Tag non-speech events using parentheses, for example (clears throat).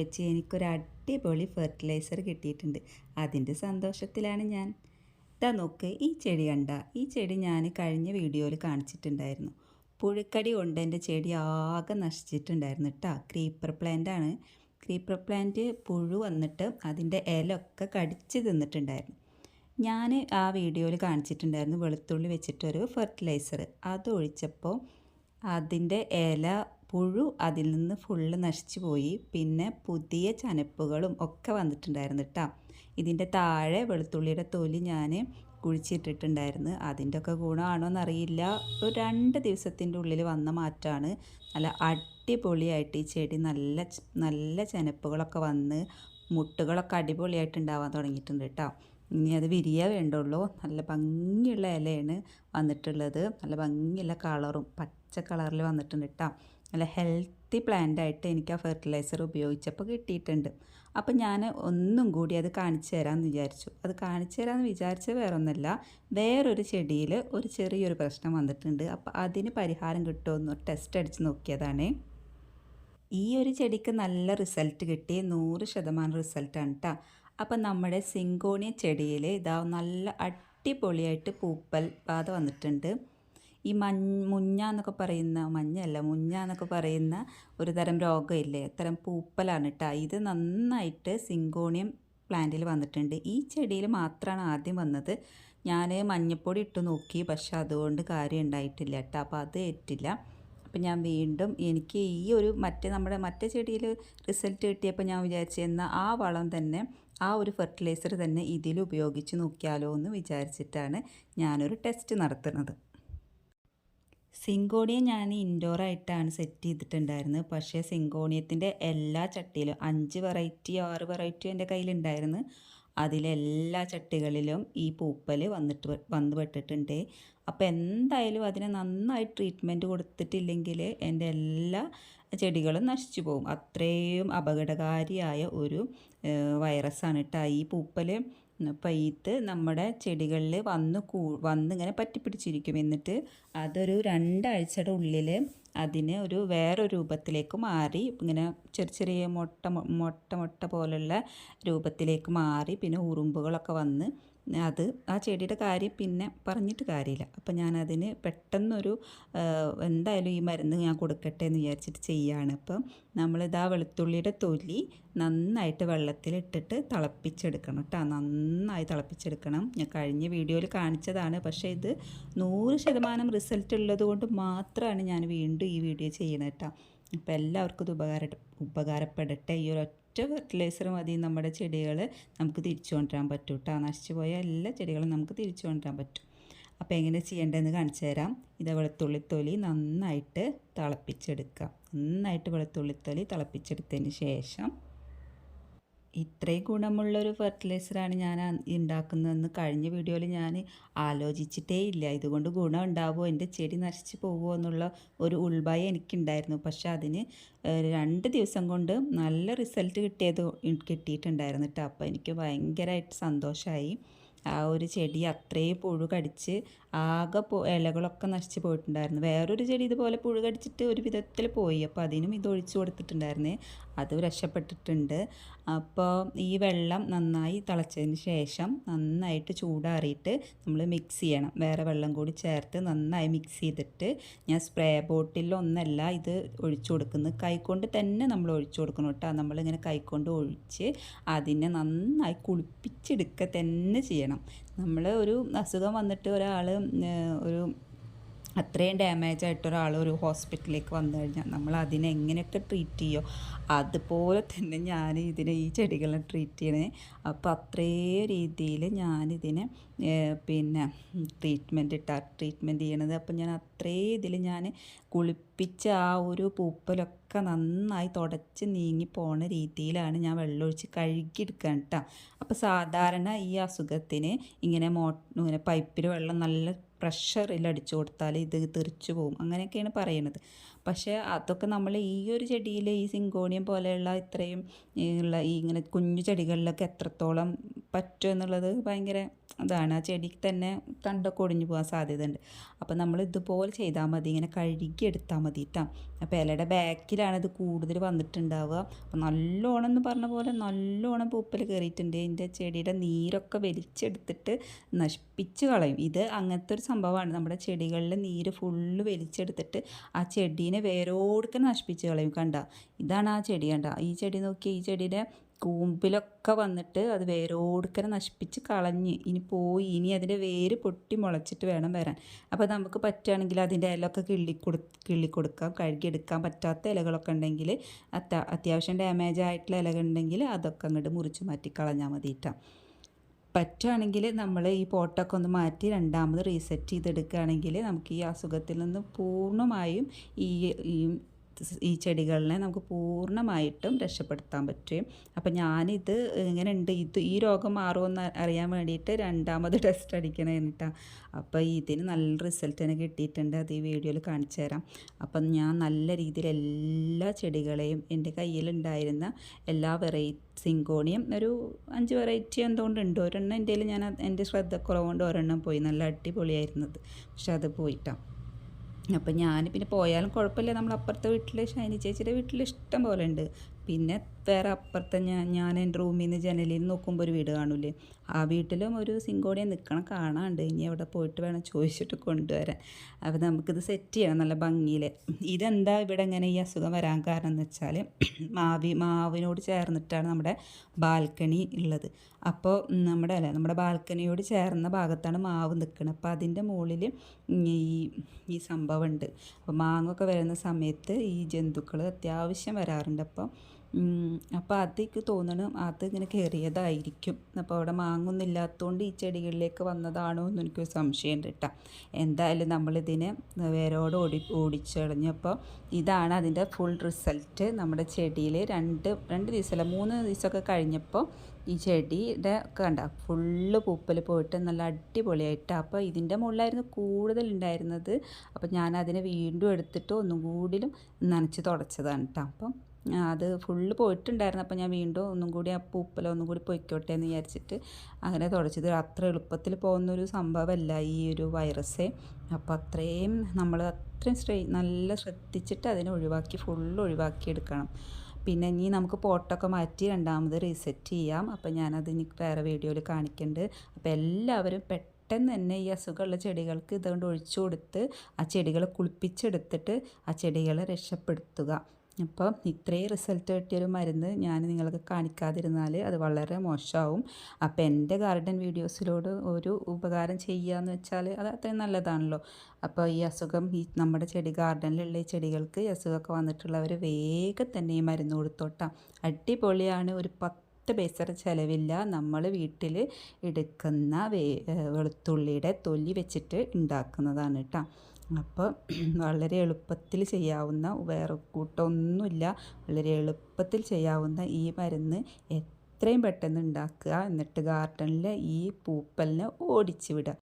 വെച്ച് എനിക്കൊരു അടിപൊളി ഫെർട്ടിലൈസർ കിട്ടിയിട്ടുണ്ട്. അതിന്റെ സന്തോഷത്തിലാണ് ഞാൻ. ഇതാ നോക്ക് ഈ ചെടി കണ്ട ഈ ചെടി ഞാൻ കഴിഞ്ഞ വീഡിയോയിൽ കാണിച്ചിട്ടുണ്ടായിരുന്നു. പുഴുക്കടി കൊണ്ട് എന്റെ ചെടി ആകെ നശിച്ചിട്ടുണ്ടായിരുന്നു കേട്ടോ ക്രീപ്പർ പ്ലാന്റ് ആണ്. ക്രീപ്പർ പ്ലാന്റ് പുഴു വന്നിട്ട് അതിന്റെ ഇലയൊക്കെ കടിച്ച് തിന്നിട്ടുണ്ടായിരുന്നു. ഞാൻ ആ വീഡിയോയിൽ കാണിച്ചിട്ടുണ്ടായിരുന്നു വെളുത്തുള്ളി വെച്ചിട്ടൊരു ഫെർട്ടിലൈസർ അത് ഒഴിച്ചപ്പോൾ അതിന്റെ ഇല പുഴു അതിൽ നിന്ന് ഫുള്ള് നശിച്ചു പോയി. പിന്നെ പുതിയ ചനപ്പുകളും ഒക്കെ വന്നിട്ടുണ്ടായിരുന്നു കേട്ടോ ഇതിന്റെ താഴെ വെളുത്തുള്ളിയുടെ തൊലി ഞാൻ കുഴിച്ചിട്ടിട്ടുണ്ടായിരുന്നു. അതിന്റെ ഒക്കെ ഗുണമാണോ എന്നറിയില്ല ഒരു രണ്ട് ദിവസത്തിന്റെ ഉള്ളിൽ വന്ന മാറ്റമാണ്. നല്ല അടിപൊളിയായിട്ട് ഈ ചെടി നല്ല നല്ല ചനപ്പുകളൊക്കെ വന്ന് മുട്ടുകളൊക്കെ അടിപൊളിയായിട്ട് ഉണ്ടാവാൻ തുടങ്ങിയിട്ടുണ്ട് കേട്ടോ ഇനി അത് വിരിയ വേണ്ടുള്ളൂ. നല്ല ഭംഗിയുള്ള ഇലയാണ് വന്നിട്ടുള്ളത്. നല്ല ഭംഗിയുള്ള കളറും പച്ച കളറിൽ വന്നിട്ടുണ്ട് കേട്ടോ നല്ല ഹെൽത്തി പ്ലാന്റ് ആയിട്ട് എനിക്ക് ആ ഫെർട്ടിലൈസർ ഉപയോഗിച്ചപ്പോൾ കിട്ടിയിട്ടുണ്ട്. അപ്പം ഞാൻ ഒന്നും കൂടി അത് കാണിച്ചു തരാമെന്ന് വിചാരിച്ചു. അത് കാണിച്ചു തരാമെന്ന് വിചാരിച്ച വേറൊന്നല്ല വേറൊരു ചെടിയിൽ ഒരു ചെറിയൊരു പ്രശ്നം വന്നിട്ടുണ്ട്. അപ്പോൾ അതിന് പരിഹാരം കിട്ടുമെന്ന് ടെസ്റ്റ് അടിച്ച് നോക്കിയതാണ്. ഈ ഒരു ചെടിക്ക് നല്ല റിസൾട്ട് കിട്ടി. നൂറ് ശതമാനം റിസൾട്ടാണ് കേട്ടോ അപ്പം നമ്മുടെ സിങ്കോണിയ ചെടിയിൽ ഇതാ നല്ല അടിപൊളിയായിട്ട് പൂപ്പൽ ബാധ വന്നിട്ടുണ്ട്. ഈ മഞ്ഞ മുഞ്ഞ എന്നൊക്കെ പറയുന്ന മഞ്ഞല്ല മുഞ്ഞ എന്നൊക്കെ പറയുന്ന ഒരു തരം രോഗമില്ലേ? തരം പൂപ്പലാണ് കേട്ടോ. ഇത് നന്നായിട്ട് സിങ്കോണിയം പ്ലാന്റിൽ വന്നിട്ടുണ്ട്. ഈ ചെടിയിൽ മാത്രമാണ് ആദ്യം വന്നത്. ഞാൻ മഞ്ഞപ്പൊടി ഇട്ട് നോക്കി പക്ഷെ അതുകൊണ്ട് കാര്യം ഉണ്ടായിട്ടില്ല കേട്ടോ. അപ്പോൾ അത് ഏറ്റില്ല. അപ്പം ഞാൻ വീണ്ടും എനിക്ക് ഈ ഒരു മറ്റേ നമ്മുടെ മറ്റേ ചെടിയിൽ റിസൾട്ട് കിട്ടിയപ്പോൾ ഞാൻ വിചാരിച്ചു എന്നാൽ ആ വളം തന്നെ ആ ഒരു ഫെർട്ടിലൈസർ തന്നെ ഇതിൽ ഉപയോഗിച്ച് നോക്കിയാലോ എന്ന് വിചാരിച്ചിട്ടാണ് ഞാനൊരു ടെസ്റ്റ് നടത്തുന്നത്. സിങ്കോണിയം ഞാൻ ഇൻഡോർ ആയിട്ടാണ് സെറ്റ് ചെയ്തിട്ടുണ്ടായിരുന്നത്. പക്ഷേ സിങ്കോണിയത്തിന്റെ എല്ലാ ചട്ടിയിലും അഞ്ച് വെറൈറ്റി ആറ് വെറൈറ്റിയും എന്റെ കയ്യിലുണ്ടായിരുന്നു. അതിലെല്ലാ ചട്ടികളിലും ഈ പൂപ്പൽ വന്നിട്ട് വന്ന് പെട്ടിട്ടുണ്ട്. അപ്പോൾ എന്തായാലും അതിന് നന്നായി ട്രീറ്റ്മെന്റ് കൊടുത്തിട്ടില്ലെങ്കിൽ എന്റെ എല്ലാ ചെടികളും നശിച്ചു പോകും. അത്രയും അപകടകാരിയായ ഒരു വൈറസാണ് കേട്ടോ. ഈ പൂപ്പൽ പെയ്ത്ത് നമ്മുടെ ചെടികളിൽ വന്ന് കൂ വന്നിങ്ങനെ പറ്റിപ്പിടിച്ചിരിക്കും. എന്നിട്ട് അതൊരു രണ്ടാഴ്ചയുടെ ഉള്ളിൽ അതിന് ഒരു വേറെ രൂപത്തിലേക്ക് മാറി ഇങ്ങനെ ചെറിയ ചെറിയ മുട്ട മുട്ട മുട്ട പോലുള്ള രൂപത്തിലേക്ക് മാറി പിന്നെ ഉറുമ്പുകളൊക്കെ വന്ന് അത് ആ ചെടിയുടെ കാര്യം പിന്നെ പറഞ്ഞിട്ട് കാര്യമില്ല. അപ്പം ഞാനതിന് പെട്ടെന്നൊരു എന്തായാലും ഈ മരുന്ന് ഞാൻ കൊടുക്കട്ടെ എന്ന് വിചാരിച്ചിട്ട് ചെയ്യുകയാണ് അപ്പം നമ്മളിതാ വെളുത്തുള്ളിയുടെ തൊലി നന്നായിട്ട് വെള്ളത്തിലിട്ടിട്ട് തിളപ്പിച്ചെടുക്കണം കേട്ടോ നന്നായി തിളപ്പിച്ചെടുക്കണം. ഞാൻ കഴിഞ്ഞ വീഡിയോയിൽ കാണിച്ചതാണ്. പക്ഷേ ഇത് നൂറ് ശതമാനം റിസൾട്ട് ഉള്ളത് കൊണ്ട് മാത്രമാണ് ഞാൻ വീണ്ടും ഈ വീഡിയോ ചെയ്യുന്നത് കേട്ടോ അപ്പോൾ എല്ലാവർക്കും ഇത് ഉപകാര ഉപകാരപ്പെടട്ടെ. ഈ ഒരു ഒറ്റ ഫെർട്ടിലൈസർ മതി നമ്മുടെ ചെടികൾ നമുക്ക് തിരിച്ചു കൊണ്ടുവരാൻ പറ്റും കേട്ടോ നശിച്ചു പോയ എല്ലാ ചെടികളും നമുക്ക് തിരിച്ചു കൊണ്ടുവരാൻ പറ്റും. അപ്പോൾ എങ്ങനെ ചെയ്യേണ്ടതെന്ന് കാണിച്ചു തരാം. ഇത് വെളുത്തുള്ളിത്തൊലി നന്നായിട്ട് തിളപ്പിച്ചെടുക്കുക നന്നായിട്ട് വെളുത്തുള്ളിത്തൊലി തിളപ്പിച്ചെടുത്തതിന് ശേഷം ഇത്രയും ഗുണമുള്ളൊരു ഫെർട്ടിലൈസറാണ് ഞാൻ ഉണ്ടാക്കുന്നതെന്ന് കഴിഞ്ഞ വീഡിയോയിൽ ഞാൻ ആലോചിച്ചിട്ടേ ഇല്ല ഇതുകൊണ്ട് ഗുണം ഉണ്ടാവുമോ എന്റെ ചെടി നശിച്ചു പോകുമോ എന്നുള്ള ഒരു ഉൾഭയം എനിക്കുണ്ടായിരുന്നു. പക്ഷേ അതിന് രണ്ട് ദിവസം കൊണ്ട് നല്ല റിസൾട്ട് കിട്ടിയത് കിട്ടിയിട്ടുണ്ടായിരുന്നു കേട്ടോ. അപ്പോൾ എനിക്ക് ഭയങ്കരമായിട്ട് സന്തോഷമായി ആ ഒരു ചെടി അത്രയും പുഴു കടിച്ച് ആകെ പോ ഇലകളൊക്കെ നശിച്ച് പോയിട്ടുണ്ടായിരുന്നു. വേറൊരു ചെടി ഇതുപോലെ പുഴു കടിച്ചിട്ട് ഒരു വിധത്തിൽ പോയി. അപ്പോൾ അതിനും ഇത് ഒഴിച്ചു കൊടുത്തിട്ടുണ്ടായിരുന്നേ. അത് രക്ഷപ്പെട്ടിട്ടുണ്ട്. അപ്പോൾ ഈ വെള്ളം നന്നായി തിളച്ചതിന് ശേഷം നന്നായിട്ട് ചൂടാറിയിട്ട് നമ്മൾ മിക്സ് ചെയ്യണം. വേറെ വെള്ളം കൂടി ചേർത്ത് നന്നായി മിക്സ് ചെയ്തിട്ട് ഞാൻ സ്പ്രേ ബോട്ടിലൊന്നല്ല ഇത് ഒഴിച്ചു കൊടുക്കുന്നത്. കൈകൊണ്ട് തന്നെ നമ്മൾ ഒഴിച്ചു കൊടുക്കണം കേട്ടോ. നമ്മളിങ്ങനെ കൈകൊണ്ട് ഒഴിച്ച് അതിനെ നന്നായി കുളിപ്പിച്ചെടുക്കുക തന്നെ ചെയ്യണം. നമ്മൾ ഒരു അസുഖം വന്നിട്ട് ഒരാൾ ഒരു അത്രയും ഡാമേജ് ആയിട്ട് ഒരാൾ ഒരു ഹോസ്പിറ്റലിലേക്ക് വന്നു കഴിഞ്ഞാൽ നമ്മൾ അതിനെ എങ്ങനെയൊക്കെ ട്രീറ്റ് ചെയ്യോ? അതുപോലെ തന്നെ ഞാൻ ഇതിനെ ഈ ചെടികളെ ട്രീറ്റ് ചെയ്യണേ. അപ്പോൾ അത്രയും രീതിയിൽ ഞാനിതിനെ പിന്നെ ട്രീറ്റ്മെന്റ് ഇട്ട ട്രീറ്റ്മെന്റ് ചെയ്യണത്. അപ്പോൾ ഞാൻ അത്രയും ഇതിൽ ഞാൻ കുളിപ്പിച്ച ആ ഒരു പൂപ്പലൊക്കെ നന്നായി തുടച്ച് നീങ്ങി പോണ രീതിയിലാണ് ഞാൻ വെള്ളമൊഴിച്ച് കഴുകിയെടുക്കുക കേട്ടോ അപ്പോൾ സാധാരണ ഈ അസുഖത്തിന് ഇങ്ങനെ മോ പൈപ്പിൽ വെള്ളം നല്ല പ്രഷറിൽ അടിച്ചു കൊടുത്താൽ ഇത് തെറിച്ചു പോകും അങ്ങനെയൊക്കെയാണ് പറയുന്നത്. പക്ഷേ അതൊക്കെ നമ്മൾ ഈ ഒരു ചെടിയിൽ ഈ സിങ്കോണിയം പോലെയുള്ള ഇത്രയും ഉള്ള ഈ ഇങ്ങനെ കുഞ്ഞു ചെടികളിലൊക്കെ എത്രത്തോളം പറ്റും എന്നുള്ളത് ഭയങ്കര ഇതാണ്. ആ ചെടിക്ക് തന്നെ തണ്ടൊക്കെ ഒടിഞ്ഞു പോകാൻ സാധ്യതയുണ്ട്. അപ്പോൾ നമ്മൾ ഇതുപോലെ ചെയ്താൽ മതി. ഇങ്ങനെ കഴുകി എടുത്താൽ മതി കേട്ടോ അപ്പോൾ ഇലയുടെ ബാക്കിലാണ് ഇത് കൂടുതൽ വന്നിട്ടുണ്ടാവുക. അപ്പോൾ നല്ലോണം എന്ന് പറഞ്ഞ പോലെ നല്ലോണം പൂപ്പൽ കയറിയിട്ടുണ്ട്. എന്റെ ചെടിയുടെ നീരൊക്കെ വലിച്ചെടുത്തിട്ട് നശിപ്പിച്ച് കളയും. ഇത് അങ്ങനത്തെ ഒരു സംഭവമാണ്. നമ്മുടെ ചെടികളിലെ നീര് ഫുള്ള് വലിച്ചെടുത്തിട്ട് ആ ചെടീനെ വേരോടുക്കെ നശിപ്പിച്ച് കളയും. കണ്ട? ഇതാണ് ആ ചെടി. കണ്ട? ഈ ചെടി നോക്കി ഈ ചെടിയുടെ കൂമ്പിലൊക്കെ വന്നിട്ട് അത് വേരോടുക്കനെ നശിപ്പിച്ച് കളഞ്ഞ്. ഇനി പോയി ഇനി അതിന്റെ വേര് പൊട്ടി മുളച്ചിട്ട് വേണം വരാൻ. അപ്പോൾ നമുക്ക് പറ്റുകയാണെങ്കിൽ അതിന്റെ ഇലൊക്കെ കിള്ളിക്കൊടു കിള്ളിക്കൊടുക്കാം കിള്ളി കൊടുക്കാം. കഴുകിയെടുക്കാൻ പറ്റാത്ത ഇലകളൊക്കെ ഉണ്ടെങ്കിൽ അത്യാ അത്യാവശ്യം ഡാമേജ് ആയിട്ടുള്ള ഇലകൾ ഉണ്ടെങ്കിൽ അതൊക്കെ അങ്ങോട്ട് മുറിച്ച് മാറ്റി കളഞ്ഞാൽ മതി കേട്ടോ. പറ്റുകയാണെങ്കിൽ നമ്മൾ ഈ പോട്ടൊക്കെ ഒന്ന് മാറ്റി രണ്ടാമത് റീസെറ്റ് ചെയ്തെടുക്കുകയാണെങ്കിൽ നമുക്ക് ഈ അസുഖത്തിൽ നിന്ന് പൂർണമായും ഈ ഈ ചെടികളിനെ നമുക്ക് പൂർണമായിട്ടും രക്ഷപ്പെടുത്താൻ പറ്റും. അപ്പം ഞാനിത് ഇങ്ങനെ ഉണ്ട് ഇത് ഈ രോഗം മാറുമെന്ന് അറിയാൻ വേണ്ടിയിട്ട് രണ്ടാമത് (laughs) ടെസ്റ്റ് അടിക്കണേ കേട്ടോ അപ്പോൾ ഇതിന് നല്ല റിസൾട്ട് തന്നെ കിട്ടിയിട്ടുണ്ട്. അത് ഈ വീഡിയോയിൽ കാണിച്ചു തരാം. അപ്പം ഞാൻ നല്ല രീതിയിൽ എല്ലാ ചെടികളെയും എന്റെ കയ്യിലുണ്ടായിരുന്ന എല്ലാ വെറൈറ്റി സിങ്കോണിയം ഒരു അഞ്ച് വെറൈറ്റി എന്തുകൊണ്ട് ഉണ്ട്. ഒരെണ്ണം എന്റെ ഞാൻ എന്റെ ശ്രദ്ധക്കുറവുകൊണ്ട് ഒരെണ്ണം പോയി. നല്ല അടിപൊളിയായിരുന്നത്. പക്ഷെ അത് പോയിട്ടാണ് അപ്പം ഞാൻ പിന്നെ പോയാലും കുഴപ്പമില്ല. നമ്മൾ അപ്പുറത്തെ വീട്ടിൽ ഷൈനി ചേച്ചിയുടെ വീട്ടിൽ ഇഷ്ടം പോലെ ഉണ്ട് പിന്നെ വേറെ അപ്പുറത്തെ ഞാൻ ഞാൻ എന്റെ റൂമിൽ നിന്ന് ജനലിൽ നോക്കുമ്പോൾ ഒരു വീട് കാണൂലേ ആ വീട്ടിലും ഒരു സിങ്കോണിയെ നിൽക്കണം കാണാണ്ട്. ഇനി അവിടെ പോയിട്ട് വേണം ചോദിച്ചിട്ട് കൊണ്ടുവരാൻ. അപ്പോൾ നമുക്കിത് സെറ്റ് ചെയ്യണം നല്ല ഭംഗിയിൽ ഇതെന്താ ഇവിടെ ഇങ്ങനെ ഈ അസുഖം വരാൻ കാരണം എന്ന് വെച്ചാൽ (clears throat) മാവി മാവിനോട് ചേർന്നിട്ടാണ് നമ്മുടെ ബാൽക്കണി ഉള്ളത്. അപ്പോൾ നമ്മുടെ അല്ല നമ്മുടെ ബാൽക്കണിയോട് ചേർന്ന ഭാഗത്താണ് മാവ് നിൽക്കുന്നത് അപ്പോൾ അതിന്റെ മുകളിൽ ഈ ഈ സംഭവമുണ്ട് അപ്പോൾ മാങ്ങൊക്കെ വരുന്ന സമയത്ത് ഈ ജന്തുക്കൾ അത്യാവശ്യം വരാറുണ്ട്. അപ്പോൾ അപ്പോൾ അതേക്ക് തോന്നണം അത് ഇങ്ങനെ കയറിയതായിരിക്കും. അപ്പോൾ അവിടെ മാങ്ങുന്നില്ലാത്തതുകൊണ്ട് ഈ ചെടികളിലേക്ക് വന്നതാണോ എന്ന് എനിക്കൊരു സംശയം കേട്ടോ എന്തായാലും നമ്മളിതിനെ വേരോട് ഓടി ഓടിച്ചെളിഞ്ഞപ്പോൾ ഇതാണ് അതിന്റെ ഫുൾ റിസൾട്ട് നമ്മുടെ ചെടിയിൽ രണ്ട് രണ്ട് ദിവസമല്ല മൂന്ന് ദിവസമൊക്കെ കഴിഞ്ഞപ്പോൾ ഈ ചെടിയുടെ കണ്ട ഫുള്ള് പൂപ്പൽ പോയിട്ട് നല്ല അടിപൊളിയായിട്ട്. അപ്പോൾ ഇതിന്റെ മുകളിലായിരുന്നു കൂടുതൽ ഉണ്ടായിരുന്നത് അപ്പോൾ ഞാൻ അതിനെ വീണ്ടും എടുത്തിട്ട് ഒന്നും കൂടിയും നനച്ച് തുടച്ചതാണ് കേട്ടോ അപ്പം അത് ഫുള്ള് പോയിട്ടുണ്ടായിരുന്നു. അപ്പോൾ ഞാൻ വീണ്ടും ഒന്നും കൂടി ആ പൂപ്പല ഒന്നും കൂടി പൊയ്ക്കോട്ടെ എന്ന് വിചാരിച്ചിട്ട് അങ്ങനെ തുടച്ചത്. അത്ര എളുപ്പത്തിൽ പോകുന്നൊരു സംഭവമല്ല ഈ ഒരു വൈറസ് അപ്പോൾ അത്രയും നമ്മൾ അത്രയും ശ്രേ നല്ല ശ്രദ്ധിച്ചിട്ട് അതിനെ ഒഴിവാക്കി ഫുള്ള് ഒഴിവാക്കി എടുക്കണം പിന്നെ ഇനി നമുക്ക് പോട്ടൊക്കെ മാറ്റി രണ്ടാമത് റീസെറ്റ് ചെയ്യാം. അപ്പോൾ ഞാനത് ഇനി വേറെ വീഡിയോയിൽ കാണിക്കുന്നുണ്ട് അപ്പോൾ എല്ലാവരും പെട്ടെന്ന് തന്നെ ഈ അസുഖമുള്ള ചെടികൾക്ക് ഇതുകൊണ്ട് ഒഴിച്ചു കൊടുത്ത് ആ ചെടികളെ കുളിപ്പിച്ചെടുത്തിട്ട് ആ ചെടികളെ രക്ഷപ്പെടുത്തുക. അപ്പോൾ ഇത്രയും റിസൾട്ട് കിട്ടിയൊരു മരുന്ന് ഞാൻ നിങ്ങൾക്ക് കാണിക്കാതിരുന്നാൽ അത് വളരെ മോശമാവും. അപ്പോൾ എന്റെ ഗാർഡൻ വീഡിയോസിലോട് ഒരു ഉപകാരം ചെയ്യുക വെച്ചാൽ അത് അത്രയും നല്ലതാണല്ലോ. അപ്പോൾ ഈ അസുഖം ഈ നമ്മുടെ ചെടി ഗാർഡനിലുള്ള ഈ ചെടികൾക്ക് അസുഖമൊക്കെ വന്നിട്ടുള്ളവർ വേഗം തന്നെ ഈ മരുന്ന് കൊടുത്തോട്ടാം. അടിപൊളിയാണ് ഒരു പത്ത് പൈസ ചിലവില്ല. നമ്മൾ വീട്ടിൽ എടുക്കുന്ന വെളുത്തുള്ളിയുടെ തൊല്ലി വെച്ചിട്ട് ഉണ്ടാക്കുന്നതാണ് കേട്ടോ. അപ്പോൾ (clears throat) വളരെ എളുപ്പത്തിൽ ചെയ്യാവുന്ന വേറെ കൂട്ടമൊന്നുമില്ല. വളരെ എളുപ്പത്തിൽ ചെയ്യാവുന്ന ഈ മരുന്ന് എത്രയും പെട്ടെന്ന് ഉണ്ടാക്കുക. എന്നിട്ട് ഗാർഡനിലെ ഈ പൂപ്പലിനെ ഓടിച്ചു വിടുക.